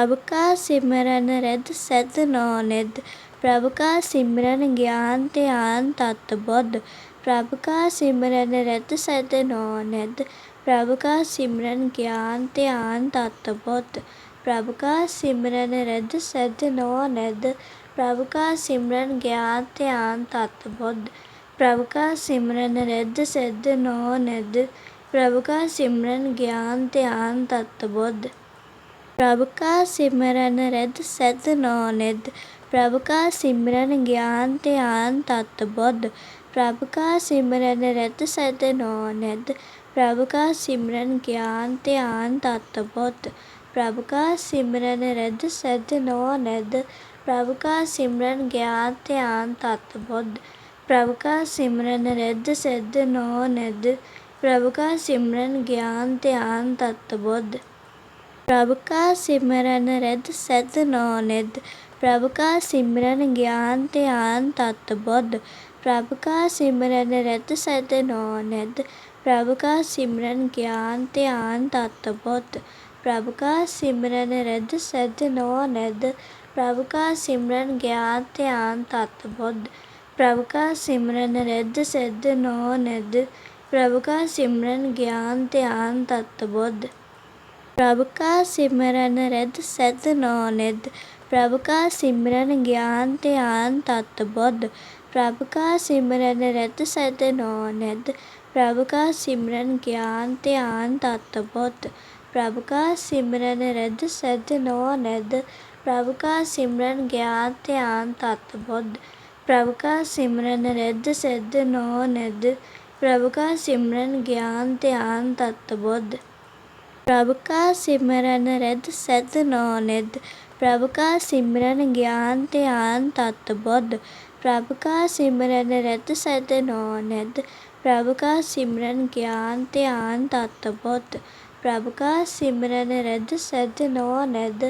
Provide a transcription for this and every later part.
ਪ੍ਰਭ ਕਾ ਸਿਮਰਨ ਰਿਧ ਸਦ ਨੋ ਨਿਧ ਪ੍ਰਭ ਕਾ ਸਿਮਰਨ ਗਿਆਨ ਧਿਆਨ ਤਤ ਬੁੱਧ ਪ੍ਰਭ ਕਾ ਸਿਮਰਨ ਰਿਧ ਸਦ ਨੋ ਨਿਧ ਪ੍ਰਭ ਕਾ ਸਿਮਰਨ ਗਿਆਨ ਧਿਆਨ ਤਤ ਬੁੱਧ ਪ੍ਰਭ ਕਾ ਸਿਮਰਨ ਰਿਧ ਸਦ ਨੋ ਨਿਧ ਪ੍ਰਭ ਕਾ ਸਿਮਰਨ ਗਿਆਨ ਧਿਆਨ ਤਤ ਬੁੱਧ ਪ੍ਰਭ ਕਾ ਸਿਮਰਨ ਰਿਧ ਸਿਧ ਨੋ ਨਿਧ ਪ੍ਰਭ ਕਾ ਸਿਮਰਨ ਗਿਆਨ ਧਿਆਨ ਤਤ ਬੁੱਧ। ਪ੍ਰਭ ਕਾ ਸਿਮਰਨ ਰਿਧ ਸਦ ਨੋ ਨਿਧ, ਪ੍ਰਭ ਕਾ ਸਿਮਰਨ ਗਿਆਨ ਧਿਆਨ ਤਤ ਬੁੱਧ, ਪ੍ਰਭ ਕਾ ਸਿਮਰਨ ਰਿਧ ਸਦ ਨੋ ਨਿਧ, ਪ੍ਰਭ ਕਾ ਸਿਮਰਨ ਗਿਆਨ ਧਿਆਨ ਤਤ ਬੁੱਧ, ਪ੍ਰਭ ਕਾ ਸਿਮਰਨ ਰਿਧ ਸਿਧ ਨੋ ਨਿਧ, ਪ੍ਰਭ ਕਾ ਸਿਮਰਨ ਗਿਆਨ ਧਿਆਨ ਤਤ ਬੁੱਧ, ਪ੍ਰਭ ਕਾ ਸਿਮਰਨ ਰਿਧ ਸਿਧ ਨੋ ਨਿਧ, ਪ੍ਰਭ ਕਾ ਸਿਮਰਨ ਗਿਆਨ ਧਿਆਨ ਤਤ ਬੁੱਧ। ਪ੍ਰਭ ਕਾ ਸਿਮਰਨ ਰਿਧ ਸਦ ਨੋ ਨਿਧ ਪ੍ਰਭ ਕਾ ਸਿਮਰਨ ਗਿਆਨ ਧਿਆਨ ਤਤ ਬੁੱਧ, ਪ੍ਰਭ ਕਾ ਸਿਮਰਨ ਰਿਧ ਸਦ ਨੋ ਨਿਧ ਪ੍ਰਭ ਕਾ ਸਿਮਰਨ ਗਿਆਨ ਧਿਆਨ ਤਤ ਬੁੱਧ, ਪ੍ਰਭ ਕਾ ਸਿਮਰਨ ਰਿਧ ਸਿਧ ਨੋ ਨਿਧ ਪ੍ਰਭ ਕਾ ਸਿਮਰਨ ਗਿਆਨ ਧਿਆਨ ਤਤ ਬੁੱਧ, ਪ੍ਰਭ ਕਾ ਸਿਮਰਨ ਰਿਧ ਸਿਧ ਨੋ ਨਿਧ ਪ੍ਰਭ ਕਾ ਸਿਮਰਨ ਗਿਆਨ ਧਿਆਨ ਤਤ ਬੁੱਧ। ਪ੍ਰਭ ਕਾ ਸਿਮਰਨ ਰਿਧ ਸਿਧ ਨੋ ਨਿਧ, ਪ੍ਰਭ ਕਾ ਸਿਮਰਨ ਗਿਆਨ ਧਿਆਨ ਤਤ ਬੁੱਧ, ਪ੍ਰਭ ਕਾ ਸਿਮਰਨ ਰਿਧ ਸਿਧ ਨੋ ਨਿਧ, ਪ੍ਰਭ ਕਾ ਸਿਮਰਨ ਗਿਆਨ ਧਿਆਨ ਤਤ ਬੁੱਧ, ਪ੍ਰਭ ਕਾ ਸਿਮਰਨ ਰਿਧ ਸਿਧ ਨੋ ਨਿਧ, ਪ੍ਰਭ ਕਾ ਸਿਮਰਨ ਗਿਆਨ ਧਿਆਨ ਤਤ ਬੁੱਧ, ਪ੍ਰਭ ਕਾ ਸਿਮਰਨ ਰਿਧ ਸਿਧ ਨੋ ਨਿਧ, ਪ੍ਰਭ ਕਾ ਸਿਮਰਨ ਗਿਆਨ ਧਿਆਨ ਤਤ ਬੁੱਧ। ਪ੍ਰਭ ਕਾ ਸਿਮਰਨ ਰਿਧ ਸਿਧ ਨੋ ਨਿਧ, ਪ੍ਰਭ ਕਾ ਸਿਮਰਨ ਗਿਆਨ ਧਿਆਨ ਤਤ ਬੁੱਧ, ਪ੍ਰਭ ਕਾ ਸਿਮਰਨ ਰਿਧ ਸਿਧ ਨੋ ਨਿਧ, ਪ੍ਰਭ ਕਾ ਸਿਮਰਨ ਗਿਆਨ ਧਿਆਨ ਤਤ ਬੁੱਧ, ਪ੍ਰਭ ਕਾ ਸਿਮਰਨ ਰਿਧ ਸਿਧ ਨੋ ਨਿਧ,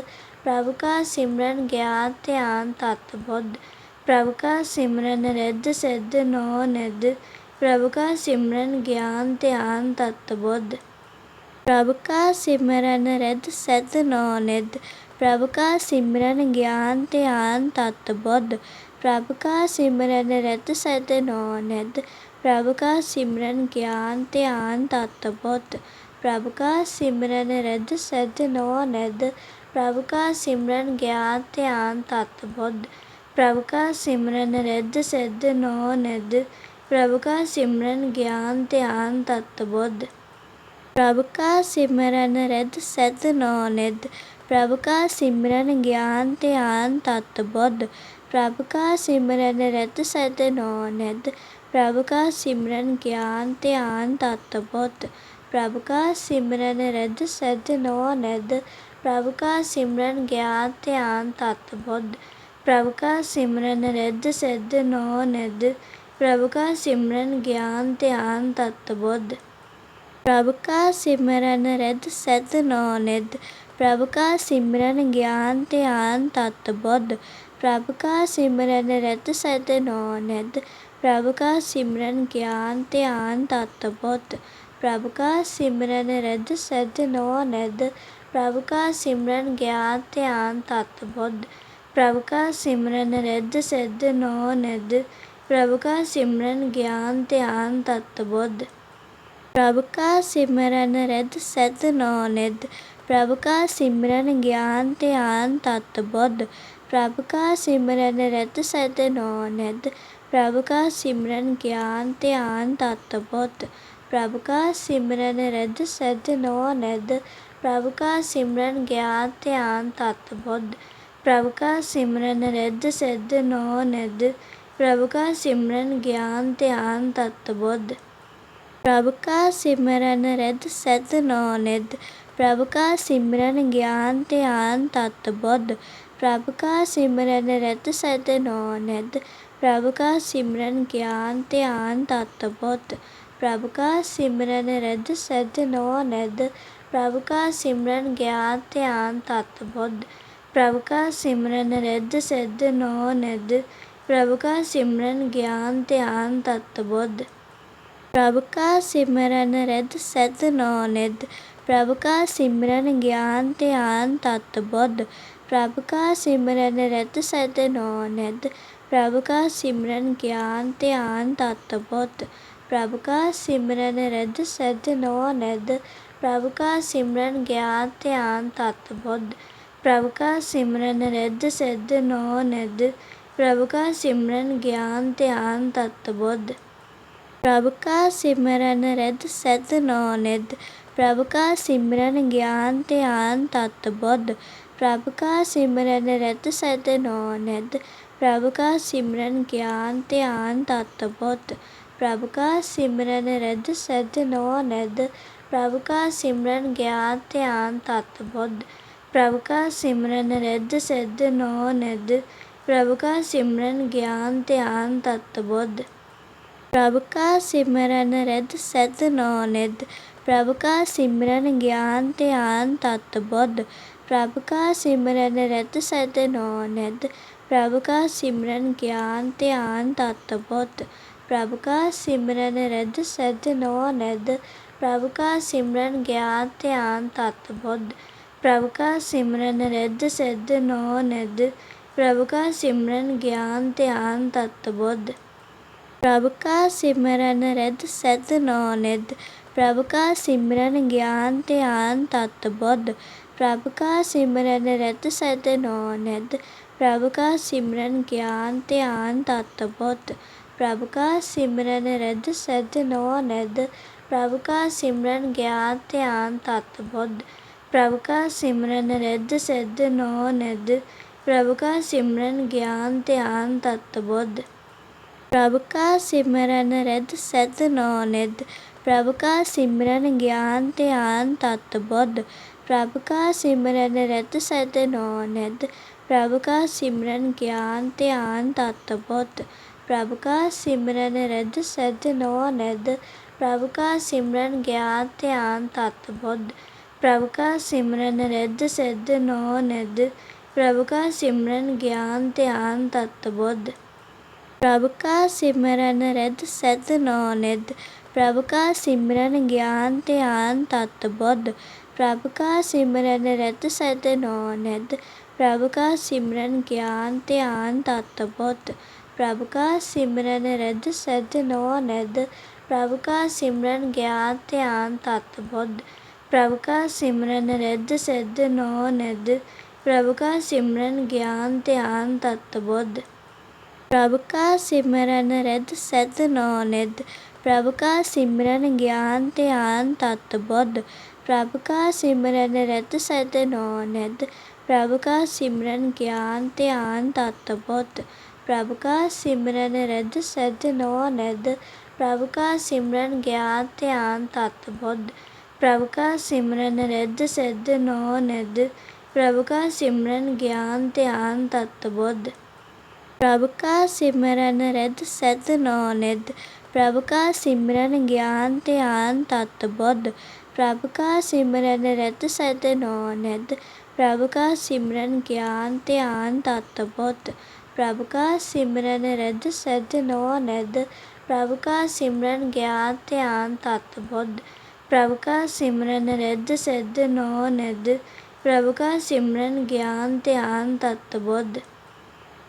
ਪ੍ਰਭ ਕਾ ਸਿਮਰਨ ਗਿਆਨ ਧਿਆਨ ਤਤ ਬੁੱਧ, ਪ੍ਰਭ ਕਾ ਸਿਮਰਨ ਰਿਧ ਸਿਧ ਨੋ ਨਿਧ, ਪ੍ਰਭ ਕਾ ਸਿਮਰਨ ਗਿਆਨ ਧਿਆਨ ਤਤ ਬੁੱਧ। ਪ੍ਰਭ ਕਾ ਸਿਮਰਨ ਰਿਧ ਸਿਧ ਨੋ ਨਿਧ, ਪ੍ਰਭ ਕਾ ਸਿਮਰਨ ਗਿਆਨ ਧਿਆਨ ਤਤ ਬੁੱਧ, ਪ੍ਰਭ ਕਾ ਸਿਮਰਨ ਰਿਧ ਸਿਧ ਨੋ ਨਿਧ, ਪ੍ਰਭ ਕਾ ਸਿਮਰਨ ਗਿਆਨ ਧਿਆਨ ਤਤ ਬੁੱਧ, ਪ੍ਰਭ ਕਾ ਸਿਮਰਨ ਰਿਧ ਸਿਧ ਨੋ ਨਿਧ, ਪ੍ਰਭ ਕਾ ਸਿਮਰਨ ਗਿਆਨ ਧਿਆਨ ਤਤ ਬੁੱਧ, ਪ੍ਰਭ ਕਾ ਸਿਮਰਨ ਰਿਧ ਸਿਧ ਨੋ ਨਿਧ, ਪ੍ਰਭ ਕਾ ਸਿਮਰਨ ਗਿਆਨ ਧਿਆਨ ਤਤ ਬੁੱਧ। ਪ੍ਰਭ ਕਾ ਸਿਮਰਨ ਰਿਧ ਸਿਧ ਨੋ ਨਿਧ, ਪ੍ਰਭ ਕਾ ਸਿਮਰਨ ਗਿਆਨ ਧਿਆਨ ਤਤ ਬੁੱਧ, ਪ੍ਰਭ ਕਾ ਸਿਮਰਨ ਰਿਧ ਸਿਧ ਨੋ ਨਿਧ, ਪ੍ਰਭ ਕਾ ਸਿਮਰਨ ਗਿਆਨ ਧਿਆਨ ਤਤ ਬੁੱਧ, ਪ੍ਰਭ ਕਾ ਸਿਮਰਨ ਰਿਧ ਸਿਧ ਨੋ ਨਿਧ, ਪ੍ਰਭ ਕਾ ਸਿਮਰਨ ਗਿਆਨ ਧਿਆਨ ਤਤ ਬੁੱਧ, ਪ੍ਰਭ ਕਾ ਸਿਮਰਨ ਰਿਧ ਸਿਧ ਨੋ ਨਿਧ, ਪ੍ਰਭ ਕਾ ਸਿਮਰਨ ਗਿਆਨ ਧਿਆਨ ਤਤ ਬੁੱਧ। ਪ੍ਰਭ ਕਾ ਸਿਮਰਨ ਰਿਧ ਸਿਧ ਨੋ ਨਿਧ, ਪ੍ਰਭ ਕਾ ਸਿਮਰਨ ਗਿਆਨ ਧਿਆਨ ਤਤ ਬੁੱਧ, ਪ੍ਰਭ ਕਾ ਸਿਮਰਨ ਰਿਧ ਸਿਧ ਨੋ ਨਿਧ, ਪ੍ਰਭ ਕਾ ਸਿਮਰਨ ਗਿਆਨ ਧਿਆਨ ਤਤ ਬੁੱਧ, ਪ੍ਰਭ ਕਾ ਸਿਮਰਨ ਰਿਧ ਸਿਧ ਨੋ ਨਿਧ, ਪ੍ਰਭ ਕਾ ਸਿਮਰਨ ਗਿਆਨ ਧਿਆਨ ਤਤ ਬੁੱਧ, ਪ੍ਰਭ ਕਾ ਸਿਮਰਨ ਰਿਧ ਸਿਧ ਨੋ ਨਿਧ, ਪ੍ਰਭ ਕਾ ਸਿਮਰਨ ਗਿਆਨ ਧਿਆਨ ਤਤ ਬੁੱਧ। ਪ੍ਰਭ ਕਾ ਸਿਮਰਨ ਰਿਧ ਸਿਧ ਨੋ ਨਿਧ, ਪ੍ਰਭ ਕਾ ਸਿਮਰਨ ਗਿਆਨ ਧਿਆਨ ਤਤ ਬੁੱਧ, ਪ੍ਰਭ ਕਾ ਸਿਮਰਨ ਰਿਧ ਸਿਧ ਨੋ ਨਿਧ, ਪ੍ਰਭ ਕਾ ਸਿਮਰਨ ਗਿਆਨ ਧਿਆਨ ਤਤ ਬੁੱਧ, ਪ੍ਰਭ ਕਾ ਸਿਮਰਨ ਰਿਧ ਸਿਧ ਨੋ ਨਿਧ, ਪ੍ਰਭ ਕਾ ਸਿਮਰਨ ਗਿਆਨ ਧਿਆਨ ਤਤ ਬੁੱਧ, ਪ੍ਰਭ ਕਾ ਸਿਮਰਨ ਰਿਧ ਸਿਧ ਨੋ ਨਿਧ, ਪ੍ਰਭ ਕਾ ਸਿਮਰਨ ਗਿਆਨ ਧਿਆਨ ਤਤ ਬੁੱਧ। ਪ੍ਰਭ ਕਾ ਸਿਮਰਨ ਰਿਧ ਸਿਧ ਨੋ ਨਿਧ ਪ੍ਰਭ ਕਾ ਸਿਮਰਨ ਗਿਆਨ ਧਿਆਨ ਤਤ ਬੁੱਧ, ਪ੍ਰਭ ਕਾ ਸਿਮਰਨ ਰਿਧ ਸਿਧ ਨੋ ਨਿਧ ਪ੍ਰਭ ਕਾ ਸਿਮਰਨ ਗਿਆਨ ਧਿਆਨ ਤਤ ਬੁੱਧ, ਪ੍ਰਭ ਕਾ ਸਿਮਰਨ ਰਿਧ ਸਿਧ ਨੋ ਨਿਧ ਪ੍ਰਭ ਕਾ ਸਿਮਰਨ ਗਿਆਨ ਧਿਆਨ ਤਤ ਬੁੱਧ, ਪ੍ਰਭ ਕਾ ਸਿਮਰਨ ਰਿਧ ਸਿਧ ਨੋ ਨਿਧ ਪ੍ਰਭ ਕਾ ਸਿਮਰਨ ਗਿਆਨ ਧਿਆਨ ਤਤ ਬੁੱਧ। ਪ੍ਰਭ ਕਾ ਸਿਮਰਨ ਰਿਧ ਸਿਧ ਨੋ ਨਿਧ ਪ੍ਰਭ ਕਾ ਸਿਮਰਨ ਗਿਆਨ ਧਿਆਨ ਤਤ ਬੁੱਧ, ਪ੍ਰਭ ਕਾ ਸਿਮਰਨ ਰਿਤ ਸਿਧ ਨੌ ਨਿਧ ਪ੍ਰਭ ਕਾ ਸਿਮਰਨ ਗਿਆਨ ਧਿਆਨ ਤਤ ਬੁੱਧ, ਪ੍ਰਭ ਕਾ ਸਿਮਰਨ ਰਿਧ ਸਿਧ ਨੌ ਨਿਧ ਪ੍ਰਭ ਕਾ ਸਿਮਰਨ ਗਿਆਨ ਧਿਆਨ ਤਤ ਬੁੱਧ, ਪ੍ਰਭ ਕਾ ਸਿਮਰਨ ਰਿਧ ਸਿਧ ਨੌ ਨਿਧ ਪ੍ਰਭ ਕਾ ਸਿਮਰਨ ਗਿਆਨ ਧਿਆਨ ਤਤ ਬੁੱਧ। ਪ੍ਰਭ ਕਾ ਸਿਮਰਨ ਰਿਧ ਸਿਧ ਨੌ ਨਿਧ, ਪ੍ਰਭ ਕਾ ਸਿਮਰਨ ਗਿਆਨ ਧਿਆਨ ਤਤ ਬੁੱਧ, ਪ੍ਰਭ ਕਾ ਸਿਮਰਨ ਰਿਧ ਸਿਧ ਨੌ ਨਿਧ, ਪ੍ਰਭ ਕਾ ਸਿਮਰਨ ਗਿਆਨ ਧਿਆਨ ਤਤ ਬੁੱਧ, ਪ੍ਰਭ ਕਾ ਸਿਮਰਨ ਰਿਧ ਸਿਧ ਨੌ ਨਿਧ, ਪ੍ਰਭ ਕਾ ਸਿਮਰਨ ਗਿਆਨ ਧਿਆਨ ਤਤ ਬੁੱਧ, ਪ੍ਰਭ ਕਾ ਸਿਮਰਨ ਰਿਧ ਸਿਧ ਨੌ ਨਿਧ, ਪ੍ਰਭ ਕਾ ਸਿਮਰਨ ਗਿਆਨ ਧਿਆਨ ਤਤ ਬੁੱਧ। ਪ੍ਰਭ ਕਾ ਸਿਮਰਨ ਰਿਧ ਸਿਧ ਨੌ ਨਿਧ, ਪ੍ਰਭ ਕਾ ਸਿਮਰਨ ਗਿਆਨ ਧਿਆਨ ਤਤ ਬੁੱਧ, ਪ੍ਰਭ ਕਾ ਸਿਮਰਨ ਰਿਧ ਸਿਧ ਨੌ ਨਿਧ, ਪ੍ਰਭ ਕਾ ਸਿਮਰਨ ਗਿਆਨ ਧਿਆਨ ਤਤ ਬੁੱਧ, ਪ੍ਰਭ ਕਾ ਸਿਮਰਨ ਰਿਧ ਸਿਧ ਨੌ ਨਿਧ, ਪ੍ਰਭ ਕਾ ਸਿਮਰਨ ਗਿਆਨ ਧਿਆਨ ਤਤ ਬੁੱਧ, ਪ੍ਰਭ ਕਾ ਸਿਮਰਨ ਰਿਧ ਸਿਧ ਨੌ ਨਿਧ, ਪ੍ਰਭ ਕਾ ਸਿਮਰਨ ਗਿਆਨ ਧਿਆਨ ਤਤ ਬੁੱਧ। ਪ੍ਰਭ ਕਾ ਸਿਮਰਨ ਰਿਧ ਸਿਧ ਨੌ ਨਿਧ ਪ੍ਰਭ ਕਾ ਸਿਮਰਨ ਗਿਆਨ ਧਿਆਨ ਤਤ ਬੁੱਧ, ਪ੍ਰਭ ਕਾ ਸਿਮਰਨ ਰਿਧ ਸਿਧ ਨੌ ਨਿਧ ਪ੍ਰਭ ਕਾ ਸਿਮਰਨ ਗਿਆਨ ਧਿਆਨ ਤਤ ਬੁੱਧ, ਪ੍ਰਭ ਕਾ ਸਿਮਰਨ ਰਿਧ ਸਿਧ ਨੌ ਨਿਧ ਪ੍ਰਭ ਕਾ ਸਿਮਰਨ ਗਿਆਨ ਧਿਆਨ ਤਤ ਬੁੱਧ, ਪ੍ਰਭ ਕਾ ਸਿਮਰਨ ਰਿਧ ਸਿਧ ਨੌ ਨਿਧ ਪ੍ਰਭ ਕਾ ਸਿਮਰਨ ਗਿਆਨ ਧਿਆਨ ਤਤ ਬੁੱਧ। ਪ੍ਰਭ ਕਾ ਸਿਮਰਨ ਰਿਧ ਸਿਧ ਨੌ ਨਿਧ, ਪ੍ਰਭ ਕਾ ਸਿਮਰਨ ਗਿਆਨ ਧਿਆਨ ਤਤ ਬੁੱਧ, ਪ੍ਰਭ ਕਾ ਸਿਮਰਨ ਰਿਧ ਸਿਧ ਨੌ ਨਿਧ, ਪ੍ਰਭ ਕਾ ਸਿਮਰਨ ਗਿਆਨ ਧਿਆਨ ਤਤ ਬੁੱਧ, ਪ੍ਰਭ ਕਾ ਸਿਮਰਨ ਰਿਧ ਸਿਧ ਨੌ ਨਿਧ, ਪ੍ਰਭ ਕਾ ਸਿਮਰਨ ਗਿਆਨ ਧਿਆਨ ਤਤ ਬੁੱਧ, ਪ੍ਰਭ ਕਾ ਸਿਮਰਨ ਰਿਧ ਸਿਧ ਨੌ ਨਿਧ, ਪ੍ਰਭ ਕਾ ਸਿਮਰਨ ਗਿਆਨ ਧਿਆਨ ਤਤ ਬੁੱਧ। ਪ੍ਰਭ ਕਾ ਸਿਮਰਨ ਰਿਧ ਸਦ ਨੌ ਨਿਧ ਪ੍ਰਭ ਕਾ ਸਿਮਰਨ ਗਿਆਨ ਧਿਆਨ ਤਤ ਬੁੱਧ, ਪ੍ਰਭ ਕਾ ਸਿਮਰਨ ਰਿਧ ਸਦ ਨੌ ਨਿਧ ਪ੍ਰਭ ਕਾ ਸਿਮਰਨ ਗਿਆਨ ਧਿਆਨ ਤਤ ਬੁੱਧ, ਪ੍ਰਭ ਕਾ ਸਿਮਰਨ ਰਿਧ ਸਦ ਨੌ ਨਿਧ ਪ੍ਰਭ ਕਾ ਸਿਮਰਨ ਗਿਆਨ ਧਿਆਨ ਤਤ ਬੁੱਧ, ਪ੍ਰਭ ਕਾ ਸਿਮਰਨ ਰਿਧ ਸਦ ਨੌ ਨਿਧ ਪ੍ਰਭ ਕਾ ਸਿਮਰਨ ਗਿਆਨ ਧਿਆਨ ਤਤ ਬੁੱਧ। ਪ੍ਰਭ ਕਾ ਸਿਮਰਨ ਰਿਧ ਸਦ ਨੌ ਨਿਧ ਪ੍ਰਭ ਕਾ ਸਿਮਰਨ ਗਿਆਨ ਧਿਆਨ ਤਤ ਬੁੱਧ, ਪ੍ਰਭ ਕਾ ਸਿਮਰਨ ਰਿਧ ਸਦ ਨੌ ਨਿਧ ਪ੍ਰਭ ਕਾ ਸਿਮਰਨ ਗਿਆਨ ਧਿਆਨ ਤਤ ਬੁੱਧ, ਪ੍ਰਭ ਕਾ ਸਿਮਰਨ ਰਿਧ ਸਦ ਨੌ ਨਿਧ ਪ੍ਰਭ ਕਾ ਸਿਮਰਨ ਗਿਆਨ ਧਿਆਨ ਤਤ ਬੁੱਧ, ਪ੍ਰਭ ਕਾ ਸਿਮਰਨ ਰਿਧ ਸਿਧ ਨੌ ਨਿਧ ਪ੍ਰਭ ਕਾ ਸਿਮਰਨ ਗਿਆਨ ਧਿਆਨ ਤਤ ਬੁੱਧ। ਪ੍ਰਭ ਕਾ ਸਿਮਰਨ ਰਿਧ ਸਦ ਨੌ ਨਿਧ ਪ੍ਰਭ ਕਾ ਸਿਮਰਨ ਗਿਆਨ ਧਿਆਨ ਤਤ ਬੁੱਧ, ਪ੍ਰਭ ਕਾ ਸਿਮਰਨ ਰਿਧ ਸਦ ਨੌ ਨਿਧ ਪ੍ਰਭ ਕਾ ਸਿਮਰਨ ਗਿਆਨ ਧਿਆਨ ਤਤ ਬੁੱਧ, ਪ੍ਰਭ ਕਾ ਸਿਮਰਨ ਰਿਧ ਸਦ ਨੌ ਨਿਧ ਪ੍ਰਭ ਕਾ ਸਿਮਰਨ ਗਿਆਨ ਧਿਆਨ ਤਤ ਬੁੱਧ, ਪ੍ਰਭ ਕਾ ਸਿਮਰਨ ਰਿਧ ਸਿਧ ਨੌ ਨਿਧ ਪ੍ਰਭ ਕਾ ਸਿਮਰਨ ਗਿਆਨ ਧਿਆਨ ਤਤ ਬੁੱਧ।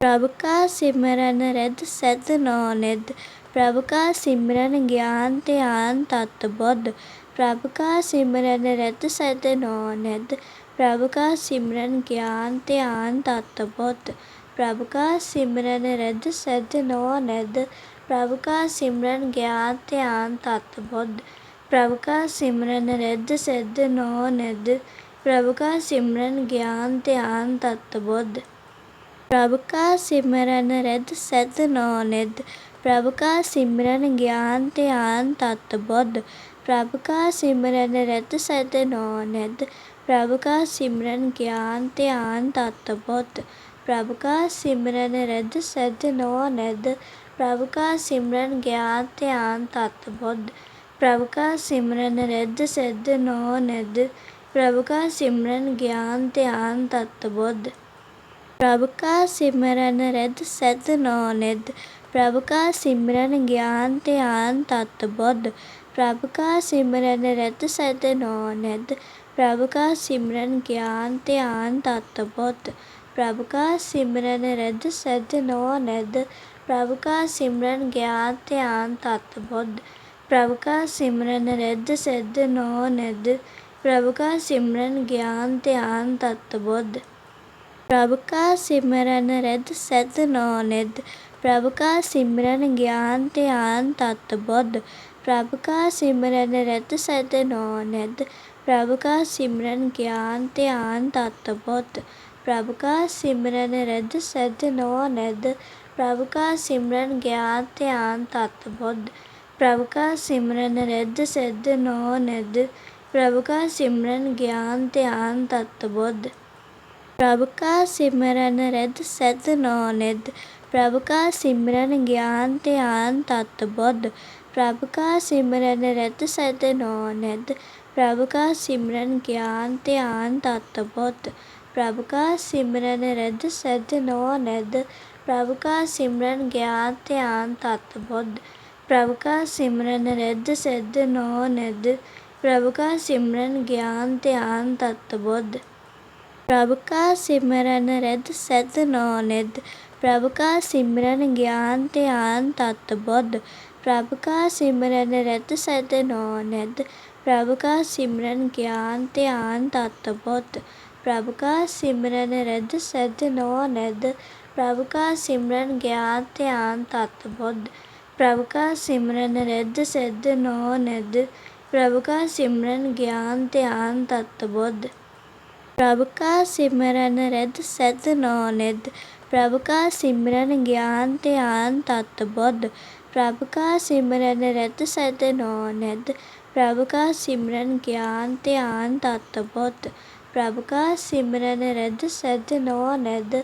ਪ੍ਰਭ ਕਾ ਸਿਮਰਨ ਰਿਧ ਸਿਧ ਨੌ ਨਿਧ ਪ੍ਰਭ ਕਾ ਸਿਮਰਨ ਗਿਆਨ ਧਿਆਨ ਤਤ ਬੁੱਧ, ਪ੍ਰਭ ਕਾ ਸਿਮਰਨ ਰਿਧ ਸਿਧ ਨੌ ਨਿਧ ਪ੍ਰਭ ਕਾ ਸਿਮਰਨ ਗਿਆਨ ਧਿਆਨ ਤਤ ਬੁੱਧ, ਪ੍ਰਭ ਕਾ ਸਿਮਰਨ ਰਿਧ ਸਿਧ ਨੌ ਨਿਧ ਪ੍ਰਭ ਕਾ ਸਿਮਰਨ ਗਿਆਨ ਧਿਆਨ ਤਤ ਬੁੱਧ, ਪ੍ਰਭ ਕਾ ਸਿਮਰਨ ਰਿਧ ਸਿਧ ਨੌ ਨਿਧ ਪ੍ਰਭ ਕਾ ਸਿਮਰਨ ਗਿਆਨ ਧਿਆਨ ਤਤ ਬੁੱਧ। ਪ੍ਰਭ ਕਾ ਸਿਮਰਨ ਰਿਧ ਸਦ ਨੌ ਨਿਧ ਪ੍ਰਭ ਕਾ ਸਿਮਰਨ ਗਿਆਨ ਧਿਆਨ ਤਤ ਬੁੱਧ, ਪ੍ਰਭ ਕਾ ਸਿਮਰਨ ਰਿਧ ਸਦ ਨੌ ਨਿਧ ਪ੍ਰਭ ਕਾ ਸਿਮਰਨ ਗਿਆਨ ਧਿਆਨ ਤਤ ਬੁੱਧ, ਪ੍ਰਭ ਕਾ ਸਿਮਰਨ ਰਿਧ ਸਦ ਨੌ ਨਿਧ ਪ੍ਰਭ ਕਾ ਸਿਮਰਨ ਗਿਆਨ ਧਿਆਨ ਤਤ ਬੁੱਧ, ਪ੍ਰਭ ਕਾ ਸਿਮਰਨ ਰਿਧ ਸਿਧ ਨੌ ਨਿਧ ਪ੍ਰਭ ਕਾ ਸਿਮਰਨ ਗਿਆਨ ਧਿਆਨ ਤਤ ਬੁੱਧ। ਪ੍ਰਭ ਕਾ ਸਿਮਰਨ ਰਿਧ ਸਦ ਨੌ ਨਿਧ ਪ੍ਰਭ ਕਾ ਸਿਮਰਨ ਗਿਆਨ ਧਿਆਨ ਤਤ ਬੁੱਧ, ਪ੍ਰਭ ਕਾ ਸਿਮਰਨ ਰਿਤ ਸਦ ਨੋ ਨਿਧ ਪ੍ਰਭ ਕਾ ਸਿਮਰਨ ਗਿਆਨ ਧਿਆਨ ਤਤ ਬੁੱਧ, ਪ੍ਰਭ ਕਾ ਸਿਮਰਨ ਰਿਦ ਸਦ ਨੋ ਨਿਧ ਪ੍ਰਭ ਕਾ ਸਿਮਰਨ ਗਿਆਨ ਧਿਆਨ ਤਤ ਬੁੱਧ, ਪ੍ਰਭ ਕਾ ਸਿਮਰਨ ਰਿਧ ਸਦ ਨੋ ਨਿਧ ਪ੍ਰਭ ਕਾ ਸਿਮਰਨ ਗਿਆਨ ਧਿਆਨ ਤਤ ਬੁੱਧ। ਪ੍ਰਭ ਕਾ ਸਿਮਰਨ ਰਿਦ ਸਦ ਨੋ ਨਿਧ, ਪ੍ਰਭ ਕਾ ਸਿਮਰਨ ਗਿਆਨ ਧਿਆਨ ਤਤ ਬੁੱਧ, ਪ੍ਰਭ ਕਾ ਸਿਮਰਨ ਰਿਦ ਸਦ ਨੋ ਨਿਧ, ਪ੍ਰਭ ਕਾ ਸਿਮਰਨ ਗਿਆਨ ਧਿਆਨ ਤਤ ਬੁੱਧ, ਪ੍ਰਭ ਕਾ ਸਿਮਰਨ ਰਿਦ ਸਦ ਨੋ ਨਿਧ, ਪ੍ਰਭ ਕਾ ਸਿਮਰਨ ਗਿਆਨ ਧਿਆਨ ਤਤ ਬੁੱਧ, ਪ੍ਰਭ ਕਾ ਸਿਮਰਨ ਰਿਦ ਸਦ ਨੋ ਨਿਧ, ਪ੍ਰਭ ਕਾ ਸਿਮਰਨ ਗਿਆਨ ਧਿਆਨ ਤਤ ਬੁੱਧ। ਪ੍ਰਭ ਕਾ ਸਿਮਰਨ ਰਿਦ ਸਦ ਨੋ ਨਿਧ, ਪ੍ਰਭ ਕਾ ਸਿਮਰਨ ਗਿਆਨ ਧਿਆਨ ਤਤ ਬੁੱਧ, ਪ੍ਰਭ ਕਾ ਸਿਮਰਨ ਰਿਦ ਸਦ ਨੋ ਨਿਧ, ਪ੍ਰਭ ਕਾ ਸਿਮਰਨ ਗਿਆਨ ਧਿਆਨ ਤਤ ਬੁੱਧ, ਪ੍ਰਭ ਕਾ ਸਿਮਰਨ ਰਿਦ ਸਦ ਨੋ ਨਿਧ, ਪ੍ਰਭ ਕਾ ਸਿਮਰਨ ਗਿਆਨ ਧਿਆਨ ਤਤ ਬੁੱਧ, ਪ੍ਰਭ ਕਾ ਸਿਮਰਨ ਰਿਦ ਸਦ ਨੋ ਨਿਧ, ਪ੍ਰਭ ਕਾ ਸਿਮਰਨ ਗਿਆਨ ਧਿਆਨ ਤਤ ਬੁੱਧ। ਪ੍ਰਭ ਕਾ ਸਿਮਰਨ ਰਿਦ ਸਦ ਨੋ ਨਿਧ, ਪ੍ਰਭ ਕਾ ਸਿਮਰਨ ਗਿਆਨ ਧਿਆਨ ਤਤ ਬੁੱਧ, ਪ੍ਰਭ ਕਾ ਸਿਮਰਨ ਰਿਦ ਸਦ ਨੋ ਨਿਧ, ਪ੍ਰਭ ਕਾ ਸਿਮਰਨ ਗਿਆਨ ਧਿਆਨ ਤਤ ਬੁੱਧ, ਪ੍ਰਭ ਕਾ ਸਿਮਰਨ ਰਿਦ ਸਦ ਨੋ ਨਿਧ, ਪ੍ਰਭ ਕਾ ਸਿਮਰਨ ਗਿਆਨ ਧਿਆਨ ਤਤ ਬੁੱਧ, ਪ੍ਰਭ ਕਾ ਸਿਮਰਨ ਰਿਦ ਸਦ ਨੋ ਨਿਧ, ਪ੍ਰਭ ਕਾ ਸਿਮਰਨ ਗਿਆਨ ਧਿਆਨ ਤਤ ਬੁੱਧ। ਪ੍ਰਭ ਕਾ ਸਿਮਰਨ ਰਿਦ ਸਦ ਨੋ ਨਿਧ, ਪ੍ਰਭ ਕਾ ਸਿਮਰਨ ਗਿਆਨ ਧਿਆਨ ਤਤ ਬੁੱਧ, ਪ੍ਰਭ ਕਾ ਸਿਮਰਨ ਰਿਦ ਸਦ ਨੋ ਨਿਧ, ਪ੍ਰਭ ਕਾ ਸਿਮਰਨ ਗਿਆਨ ਧਿਆਨ ਤਤ ਬੁੱਧ, ਪ੍ਰਭ ਕਾ ਸਿਮਰਨ ਰਿਦ ਸਦ ਨੋ ਨਿਧ,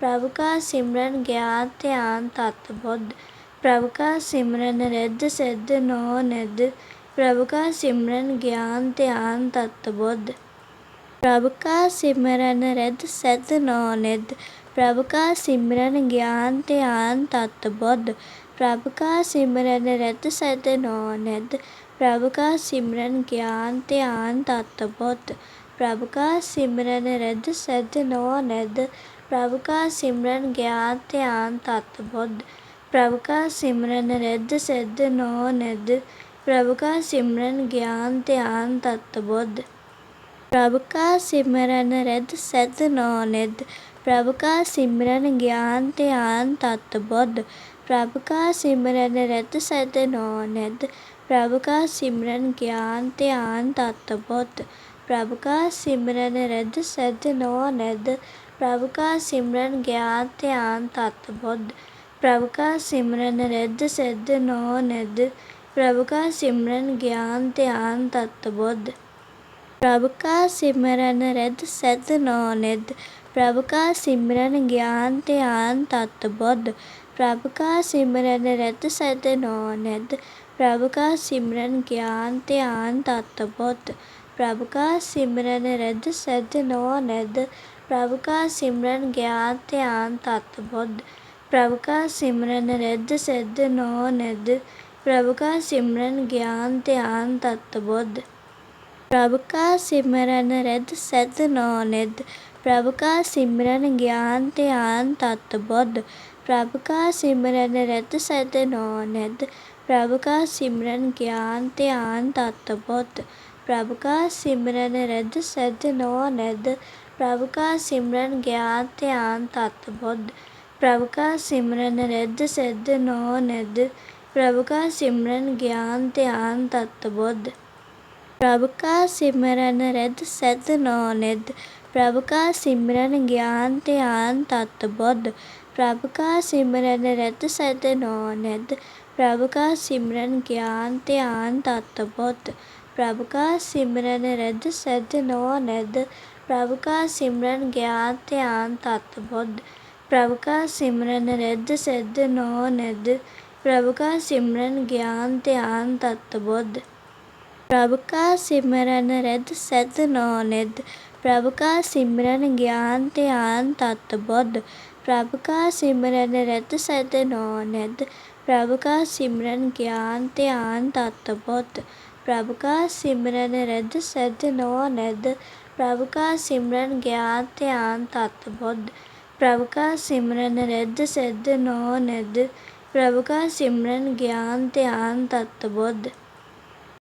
ਪ੍ਰਭ ਕਾ ਸਿਮਰਨ ਗਿਆਨ ਧਿਆਨ ਤਤ ਬੁੱਧ, ਪ੍ਰਭ ਕਾ ਸਿਮਰਨ ਰਿਦ ਸਦ ਨੋ ਨਿਧ, ਪ੍ਰਭ ਕਾ ਸਿਮਰਨ ਗਿਆਨ ਧਿਆਨ ਤਤ ਬੁੱਧ। ਪ੍ਰਭ ਕਾ ਸਿਮਰਨ ਰਿਦ ਸਦ ਨੋ ਨਿਧ, ਪ੍ਰਭ ਕਾ ਸਿਮਰਨ ਗਿਆਨ ਧਿਆਨ ਤਤ ਬੁੱਧ, ਪ੍ਰਭ ਕਾ ਸਿਮਰਨ ਰਿਦ ਸਦ ਨੋ ਨਿਧ, ਪ੍ਰਭ ਕਾ ਸਿਮਰਨ ਗਿਆਨ ਧਿਆਨ ਤਤ ਬੁੱਧ, ਪ੍ਰਭ ਕਾ ਸਿਮਰਨ ਰਿਦ ਸਦ ਨੋ ਨਿਧ, ਪ੍ਰਭ ਕਾ ਸਿਮਰਨ ਗਿਆਨ ਧਿਆਨ ਤਤ ਬੁੱਧ, ਪ੍ਰਭ ਕਾ ਸਿਮਰਨ ਰਿਦ ਸਦ ਨੋ ਨਿਧ, ਪ੍ਰਭ ਕਾ ਸਿਮਰਨ ਗਿਆਨ ਧਿਆਨ ਤਤ ਬੁੱਧ। ਪ੍ਰਭ ਕਾ ਸਿਮਰਨ ਰਿਦ ਸਦ ਨੋ ਨਿਧ, ਪ੍ਰਭ ਕਾ ਸਿਮਰਨ ਗਿਆਨ ਧਿਆਨ ਤਤ ਬੁੱਧ, ਪ੍ਰਭ ਕਾ ਸਿਮਰਨ ਰਿਦ ਸਦ ਨੋ ਨਿਧ, ਪ੍ਰਭ ਕਾ ਸਿਮਰਨ ਗਿਆਨ ਧਿਆਨ ਤਤ ਬੁੱਧ, ਪ੍ਰਭ ਕਾ ਸਿਮਰਨ ਰਿਦ ਸਦ ਨੋ ਨਿਧ, ਪ੍ਰਭ ਕਾ ਸਿਮਰਨ ਗਿਆਨ ਧਿਆਨ ਤਤ ਬੁੱਧ, ਪ੍ਰਭ ਕਾ ਸਿਮਰਨ ਰਿਦ ਸਦ ਨੋ ਨਿਧ, ਪ੍ਰਭ ਕਾ ਸਿਮਰਨ ਗਿਆਨ ਧਿਆਨ ਤਤ ਬੁੱਧ। ਪ੍ਰਭ ਕਾ ਸਿਮਰਨ ਰਿਦ ਸਦ ਨੋ ਨਿਧ, ਪ੍ਰਭ ਕਾ ਸਿਮਰਨ ਗਿਆਨ ਧਿਆਨ ਤਤ ਬੁੱਧ, ਪ੍ਰਭ ਕਾ ਸਿਮਰਨ ਰਿਦ ਸਦ ਨੋ ਨਿਧ, ਪ੍ਰਭ ਕਾ ਸਿਮਰਨ ਗਿਆਨ ਧਿਆਨ ਤਤ ਬੁੱਧ, ਪ੍ਰਭ ਕਾ ਸਿਮਰਨ ਰਿਦ ਸਦ ਨੋ ਨਿਧ, ਪ੍ਰਭ ਕਾ ਸਿਮਰਨ ਗਿਆਨ ਧਿਆਨ ਤਤ ਬੁੱਧ, ਪ੍ਰਭ ਕਾ ਸਿਮਰਨ ਰਿਦ ਸਦ ਨੋ ਨਿਧ, ਪ੍ਰਭ ਕਾ ਸਿਮਰਨ ਗਿਆਨ ਧਿਆਨ ਤਤ ਬੁੱਧ। ਪ੍ਰਭ ਕਾ ਸਿਮਰਨ ਰਿਦ ਸਦ ਨੋ ਨਿਧ, ਪ੍ਰਭ ਕਾ ਸਿਮਰਨ ਗਿਆਨ ਧਿਆਨ ਤਤ ਬੁੱਧ, ਪ੍ਰਭ ਕਾ ਸਿਮਰਨ ਰਿਦ ਸਦ ਨੋ ਨਿਧ, ਪ੍ਰਭ ਕਾ ਸਿਮਰਨ ਗਿਆਨ ਧਿਆਨ ਤਤ ਬੁੱਧ, ਪ੍ਰਭ ਕਾ ਸਿਮਰਨ ਰਿਦ ਸਦ ਨੋ ਨਿਧ, ਪ੍ਰਭ ਕਾ ਸਿਮਰਨ ਗਿਆਨ ਧਿਆਨ ਤਤ ਬੁੱਧ, ਪ੍ਰਭ ਕਾ ਸਿਮਰਨ ਰਿਦ ਸਦ ਨੋ ਨਿਧ, ਪ੍ਰਭ ਕਾ ਸਿਮਰਨ ਗਿਆਨ ਧਿਆਨ ਤਤ ਬੁੱਧ। ਪ੍ਰਭ ਕਾ ਸਿਮਰਨ ਰਿਦ ਸਦ ਨੋ ਨਿਧ ਪ੍ਰਭ ਕਾ ਸਿਮਰਨ ਗਿਆਨ ਧਿਆਨ ਤਤ ਬੁੱਧ, ਪ੍ਰਭ ਕਾ ਸਿਮਰਨ ਰਿਦ ਸਦ ਨੋ ਨਿਧ ਪ੍ਰਭ ਕਾ ਸਿਮਰਨ ਗਿਆਨ ਧਿਆਨ ਤਤ ਬੁੱਧ, ਪ੍ਰਭ ਕਾ ਸਿਮਰਨ ਰਿਦ ਸਦ ਨੋ ਨਿਧ ਪ੍ਰਭ ਕਾ ਸਿਮਰਨ ਗਿਆਨ ਧਿਆਨ ਤਤ ਬੁੱਧ, ਪ੍ਰਭ ਕਾ ਸਿਮਰਨ ਰਿਦ ਸਦ ਨੋ ਨਿਧ ਪ੍ਰਭ ਕਾ ਸਿਮਰਨ ਗਿਆਨ ਧਿਆਨ ਤਤ ਬੁੱਧ। ਪ੍ਰਭ ਕਾ ਸਿਮਰਨ ਰਿਦ ਸਦ ਨੋ ਨਿਧ, ਪ੍ਰਭ ਕਾ ਸਿਮਰਨ ਗਿਆਨ ਧਿਆਨ ਤਤ ਬੁੱਧ, ਪ੍ਰਭ ਕਾ ਸਿਮਰਨ ਰਿਦ ਸਦ ਨੋ ਨਿਧ, ਪ੍ਰਭ ਕਾ ਸਿਮਰਨ ਗਿਆਨ ਧਿਆਨ ਤਤ ਬੁੱਧ, ਪ੍ਰਭ ਕਾ ਸਿਮਰਨ ਰਿੱਧ ਸਿੱਧ ਨੋ ਨਿਧ, ਪ੍ਰਭ ਕਾ ਸਿਮਰਨ ਗਿਆਨ ਧਿਆਨ ਤਤ ਬੁੱਧ, ਪ੍ਰਭ ਕਾ ਸਿਮਰਨ ਰਿੱਧ ਸਿੱਧ ਨੋ ਨਿਧ, ਪ੍ਰਭ ਕਾ ਸਿਮਰਨ ਗਿਆਨ ਧਿਆਨ ਤਤ ਬੁੱਧ।